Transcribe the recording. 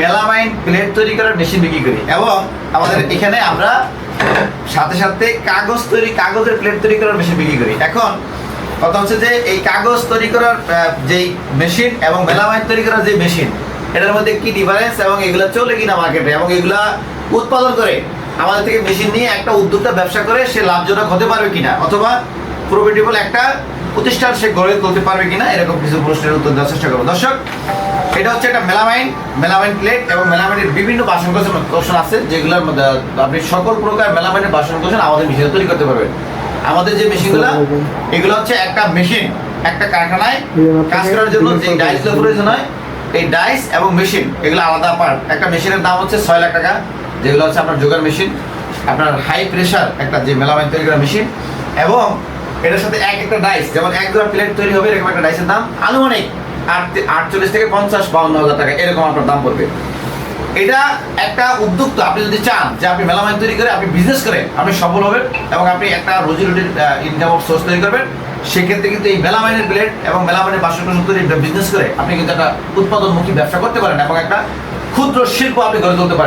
Melamine plate তৈরি করার machine বিক্রি করি। এবং আমাদের এখানে আমরা সাথে সাথে কাগজ তৈরি, কাগজের প্লেট তৈরি করার মেশিন বিক্রি করি। এখন কথা হচ্ছে যে, এই কাগজ তৈরি করার যেই মেশিন এবং মেলামাইন তৈরি করার যে মেশিন, এটার মধ্যে কি ডিফারেন্স এবং এগুলো চলে কিনা মার্কেটে এবং এগুলা উৎপাদন করে আমাদের থেকে মেশিন নিয়ে একটা উদ্যোক্তা ব্যবসা করে সে লাভজনক হতে পারবে কিনা? অথবা প্রফিটেবল একটা প্রতিষ্ঠান সে গড়ে তুলতে পারবে কিনা, এরকম কিছু প্রশ্নের উত্তর দেওয়ার চেষ্টা করব। দর্শক, এটা হচ্ছে একটা মেলামাইন মেলামাইন প্লেট এবং মেলামাইনের বিভিন্ন বাসন কোষণ আছে, যেগুলোর মধ্যে আপনি সকল প্রকার মেলামাইনের বাসন কোষণ আমাদের মেশিনে তৈরি করতে পারবেন। আমাদের যে মেশিনগুলো এগুলো হচ্ছে একটা মেশিন একটা কারখানায় কাজ করার জন্য যে ডাইসগুলো প্রয়োজন হয়, এই ডাইস এবং মেশিন এগুলো আলাদা পার্ট একটা মেশিনের দাম হচ্ছে ছয় লাখ টাকা, যেগুলো হচ্ছে আপনার যোগার মেশিন আপনার হাই প্রেশার একটা যে মেলামাইন তৈরি করা মেশিন এবং এটার সাথে এক একটা ডাইস যেমন এক জোড়া প্লেট তৈরি হবে, এরকম একটা ডাইসের দাম আনুমানিক আট- আটচল্লিশ থেকে পঞ্চাশ বাউন্ন হাজার টাকা, এরকম আপনার দাম পড়বে। এটা একটা উদ্যোক্তা, আপনি যদি চান যে আপনি মেলামাইন তৈরি করে আপনি বিজনেস করে আপনি সফল হবেন এবং আপনি একটা রুজি রুটির ইনকাম সোর্স তৈরি করবেন, সেক্ষেত্রে কিন্তু এই মেলামাইনের প্লেট এবং মেলামাইনের বাসন কোসন তৈরি বিজনেস করে আপনি কিন্তু একটা উৎপাদনমুখী ব্যবসা করতে পারেন এবং একটা ক্ষুদ্র শিল্প আপনি গড়ে তুলতে পারেন।